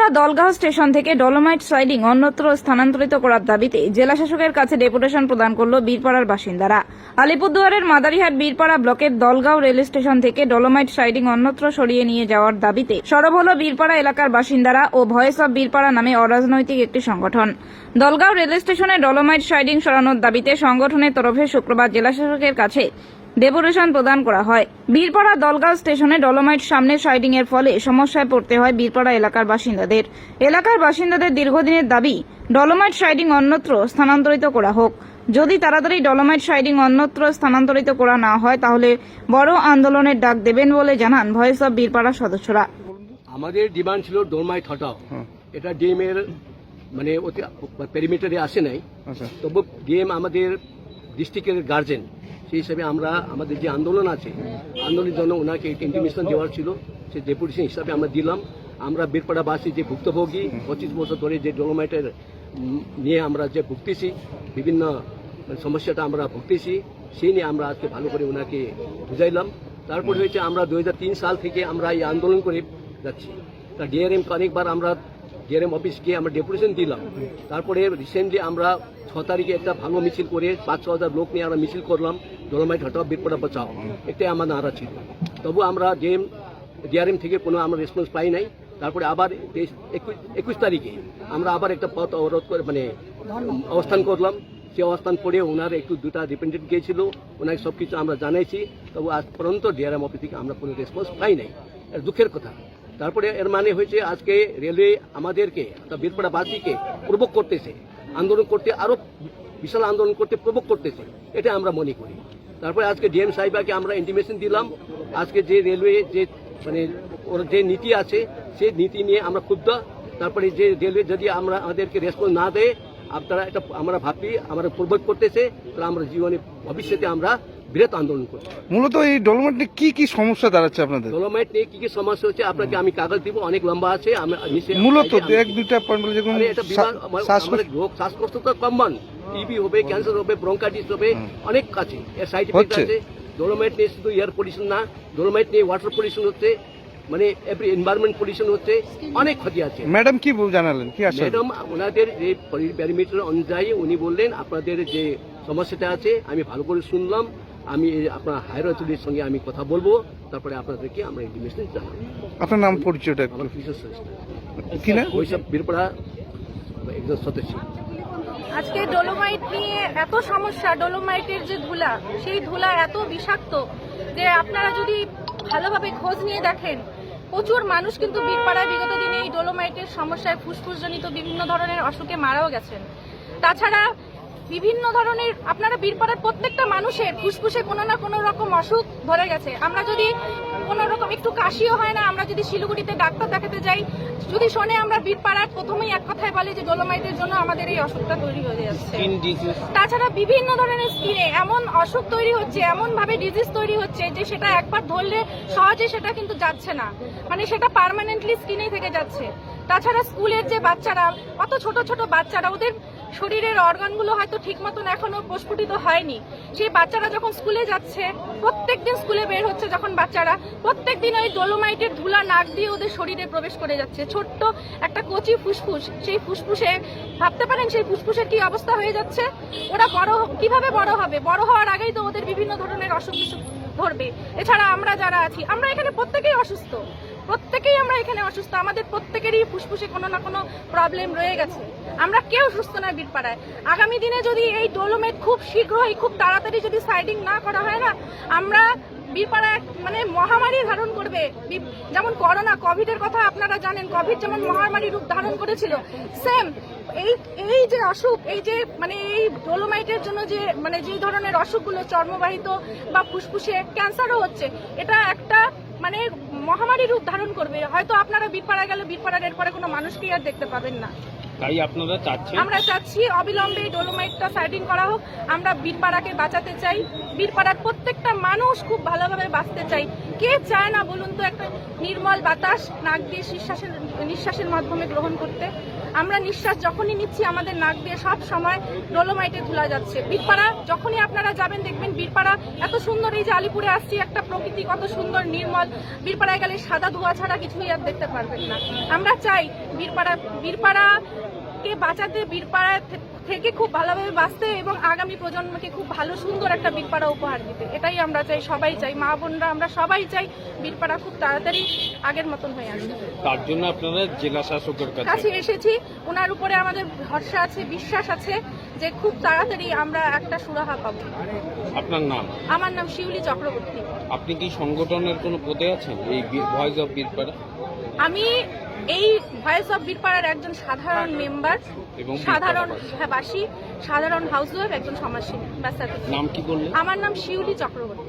Birpara Dalgaon station থেকে dolomite siding অন্যত্র স্থানান্তরিত করার দাবিতে জেলা শাসকের কাছে ডেপুটেশন প্রদান করল বীরপাড়ার বাসিন্দারা। আলিপুরদুয়ারের মাদারিহাট বীরপাড়া ব্লকের দলগাঁও রেল স্টেশন থেকে ডলোমাইট সাইডিং অন্যত্র সরিয়ে নিয়ে যাওয়ার দাবিতে সরব হল বীরপাড়া এলাকার বাসিন্দারা ও ভয়েস অব বীরপাড়া নামে অরাজনৈতিক একটি সংগঠন। দলগাঁও রেল স্টেশনে ডলোমাইট সাইডিং সরানোর দাবিতে সংগঠনের তরফে শুক্রবার জেলা শাসকের কাছে ডেপুটেশন প্রদান করা হয়। বীরপাড়া দলগাঁও স্টেশনে ডলোমাইট সামনে সাইডিং এর ফলে সমস্যায় পড়তে হয় বীরপাড়া এলাকার বাসিন্দাদের। এলাকার বাসিন্দাদের দীর্ঘদিনের দাবি ডলোমাইট সাইডিং অন্যত্র স্থানান্তরিত করা হোক। যদি তাড়াতাড়ি ডলোমাইট সাইডিং অন্যত্র স্থানান্তরিত করা না হয় তাহলে বড় আন্দোলনের ডাক দেবেন বলে জানান ভয়েস অব বীরপাড়া সদস্যরা। আমাদের ডিমান্ড ছিল ডোরমাইট হটাও। এটা ডিএম এর মানে পেরিমিটারে আসে নাই। আচ্ছা। তবু ডিএম আমাদের ডিস্ট্রিক্টের গার্জেন সেই হিসাবে আমরা আমাদের যে আন্দোলন আছে, আন্দোলনের জন্য ওনাকে ইন্টিমেশন দেওয়ার ছিল। সে ডেপুটেশন হিসাবে আমরা দিলাম। আমরা বীরপাড়াবাসী যে ভুক্তভোগী পঁচিশ বছর ধরে যে ডোলোমাইটের নিয়ে আমরা যে ভুগতেছি, বিভিন্ন সমস্যাটা আমরা ভুগতেছি, সেই নিয়ে আমরা আজকে ভালো করে ওনাকে বুঝাইলাম। তারপর হয়েছে আমরা দু হাজার তিন সাল থেকে আমরা এই আন্দোলন করে যাচ্ছি। তা ডিআরএম অনেকবার আমরা ডিআরএম অফিস গিয়ে আমরা ডেপুটেশন দিলাম। তারপরে রিসেন্টলি আমরা ছ তারিখে একটা ভালো মিছিল করে পাঁচ ছ হাজার লোক নিয়ে আমরা মিছিল করলাম ডোলোমাইট হটাও বীরপড়া বাঁচাও। এটাই আমার নারা ছিল। তবু আমরা ডিএম ডিআরএম থেকে কোনো আমরা রেসপন্স পাই নাই। তারপরে আবার একুশ তারিখে আমরা আবার একটা পথ অবরোধ করে মানে অবস্থান করলাম। সে অবস্থান করে ওনার একটু দুটা রিপ্রেজেন্টেটিভ গিয়েছিল। ওনাকে সব কিছু আমরা জানাইছি। তবু আজ পর্যন্ত ডিআরএম অফিস থেকে আমরা কোনো রেসপন্স পাই নাই। দুঃখের কথা। তারপরে এর মানে হয়েছে আজকে রেলওয়ে আমাদেরকে বীরপাড়াবাসীকে প্রভোগ করতেছে। আন্দোলন করতে আরও বিশাল আন্দোলন করতে প্রভোগ করতেছে, এটা আমরা মনে করি। তারপরে আজকে ডিএম সাহেবাকে আমরা ইন্টিমেশন দিলাম। আজকে যে রেলওয়ে যে মানে ওর যে নীতি আছে সেই নীতি নিয়ে আমরা ক্ষুব্ধ। তারপরে যে রেলওয়ে যদি আমরা আমাদেরকে রেসপন্স না দেয়, আপনারা এটা আমরা ভাবি, আমরা প্রবোধ করতেছে, তাহলে আমরা জীবনে ভবিষ্যতে আমরা বৃহৎ আন্দোলন করব মূলত এই ডলমেট নিয়ে কি কি সমস্যা দাঁড়াচ্ছে আপনাদের? ডোলোমাইট নিয়ে কি কি সমস্যা হচ্ছে আপনাকে আমি কাগজ দিব অনেক লম্বা আছে মূলত এক দুইটা পয়েন্ট আমাদের রোগ শ্বাসকষ্ট তো কমন টিবি হবে ক্যান্সার হবে ব্রঙ্কাইটিস হবে অনেক আছে। এর সাইড এফেক্ট আছে। ডোলোমাইট নিয়ে শুধু এয়ার পলিউশন না ডোলোমাইট নিয়ে ওয়াটার পলিউশন হচ্ছে মানে এভরি এনভায়রনমেন্ট পলিউশন হচ্ছে অনেক ক্ষতি আছে। ম্যাডাম কি জানালেন কি আসলে ম্যাডাম ওনাদের যে প্যারামিটার অনুযায়ী উনি বললেন আপনাদের যে সমস্যাটা আছে আমি ভালো করে শুনলাম। আমি এই আপনার হায়ার অথরিটির সঙ্গে আমি কথা বলব তারপরে আপনাদেরকে আমরা ইনফরমেশন জানাব। আপনার নাম পরিচয়টা। আমার কিশোর কি না ওইসব বীরপাড়া একজন সদস্য। আজকে ডোলোমাইট নিয়ে এত সমস্যা ডোলোমাইটের যে ধুলা সেই ধুলা এত বিষাক্ত যে আপনারা যদি ভালোভাবে খোঁজ নিয়ে দেখেন প্রচুর মানুষ কিন্তু বীরপাড়ায় বিগত দিনে এই ডোলোমাইটের সমস্যায় ফুসফুসজনিত বিভিন্ন ধরনের অসুখে মারাও গেছেন। তাছাড়া বিভিন্ন ধরনের আপনারা বীরপাড়ার প্রত্যেকটা মানুষের ফুসফুসে কোনো না কোনো রকম অসুখ ধরে গেছে। আমরা যদি কোনো রকম একটু কাশিও হয় না আমরা যদি শিলিগুড়িতে ডাক্তার দেখাতে যাই যদি শোনে আমরা বীরপাড়ার প্রথমেই এক কথায় বলি যে ডোলোমাইটের জন্য আমাদের এই অসুখটা তৈরি হয়ে যাচ্ছে। তাছাড়া বিভিন্ন ধরনের স্কিনে এমন অসুখ তৈরি হচ্ছে এমন ভাবে ডিজিজ তৈরি হচ্ছে যে সেটা একবার ধরলে সহজে সেটা কিন্তু যাচ্ছে না। মানে সেটা পার্মানেন্টলি স্কিনেই থেকে যাচ্ছে। তাছাড়া স্কুলের যে বাচ্চারা অত ছোট ছোট বাচ্চারা ওদের শরীরের অর্গানগুলো হয়তো ঠিক মতন এখনও প্রস্ফুটিত হয়নি। সেই বাচ্চারা যখন স্কুলে যাচ্ছে প্রত্যেক দিন স্কুলে বের হচ্ছে যখন বাচ্চারা প্রত্যেক দিন ওই ডোলোমাইটের ধুলা নাক দিয়ে ওদের শরীরে প্রবেশ করে যাচ্ছে। ছোট্ট একটা কচি ফুসফুস, সেই ফুসফুসে ভাবতে পারেন সেই ফুসফুসের কি অবস্থা হয়ে যাচ্ছে? ওরা বড় কীভাবে বড় হবে? বড় হওয়ার আগেই তো ওদের বিভিন্ন ধরনের অসুখ বিসুখ ধরবে। এছাড়া আমরা যারা আছি, আমরা এখানে প্রত্যেকেই অসুস্থ। প্রত্যেকেই আমরা এখানে অসুস্থ। আমাদের প্রত্যেকেরই ফুসফুসে কোনো না কোনো প্রবলেম রয়ে গেছে। আমরা কেউ সুস্থ নয় বীরপাড়ায়। আগামী দিনে যদি এই ডোলোমেট খুব শীঘ্রই, খুব তাড়াতাড়ি যদি সাইডিং না করা হয় না, আমরা বীরপাড়ায় মানে মহামারী ধারণ করবে। যেমন করোনা কোভিডের কথা আপনারা জানেন। কোভিড যেমন মহামারী রূপ ধারণ করেছিল সেম এই এই যে অসুখ, এই যে মানে এই ডোলোমাইটের জন্য যে মানে যে ধরনের অসুখগুলো চর্মবাহিত বা ফুসফুসে ক্যান্সারও হচ্ছে, এটা একটা মানে মহামারী রূপ ধারণ করবে। হয়তো আপনারা বীরপাড়া গেলে বীরপাড়ার এরপরে কোনো মানুষকে আর দেখতে পাবেন না। তাই আপনারা চাচ্ছেন? আমরা চাচ্ছি অবিলম্বে ডলোমাইটটা সাইডিং করা হোক। আমরা বীরপাড়াকে বাঁচাতে চাই। বীরপাড়ার প্রত্যেকটা মানুষ খুব ভালোভাবে বাঁচতে চাই। কে চায় না বলুন তো একটা নির্মল বাতাস নাক দিয়ে নিঃশ্বাসের নিঃশ্বাসের মাধ্যমে গ্রহণ করতে? আমরা নিঃশ্বাস যখনই নিচ্ছি, আমাদের নাক দিয়ে সব সময় ডোলোমাইটে ধুলা যাচ্ছে। বীরপাড়া, যখনই আপনারা যাবেন, দেখবেন বীরপাড়া, এত সুন্দর এই যে আলিপুরে আসছি, একটা প্রকৃতি, কত সুন্দর নির্মল। বীরপাড়ায় গেলে সাদা ধোয়া ছাড়া কিছুই আর দেখতে পারবেন না। আমরা চাই বীরপাড়া, বীরপাড়াকে বাঁচাতে বীরপাড়া থে- থেকে খুব ভালোভাবে বাঁচতে এবং আগামী প্রজন্মকে খুব ভালো সুন্দর একটা বীরপাড়া উপহার দিতে। এটাই আমরা চাই সবাই চাই মা বোনরা আমরা সবাই চাই বীরপাড়া খুব তাড়াতাড়ি আগের মতন হয়ে আসবে তার জন্য আপনারা জেলা শাসকের কাছে এসেছি ওনার উপরে আমাদের ভরসা আছে বিশ্বাস আছে যে খুব তাড়াতাড়ি আমরা একটা সুরাহা পাবো। আপনার নাম? আমার নাম শিউলি চক্রবর্তী। আপনি কি সংগঠনের কোনো পদে আছেন এই ভয়েস অফ বীরপাড়া আমি এই ভয়েস অফ বীরপাড়ার একজন সাধারণ মেম্বার এবং সাধারণ বীরপাড়াবাসী। হ্যাঁ, বাসী সাধারণ হাউস ওয়াইফ একজন সমাজসেবী। ব্যাস নাম কি বললেন আমার নাম শিউলি চক্রবর্তী।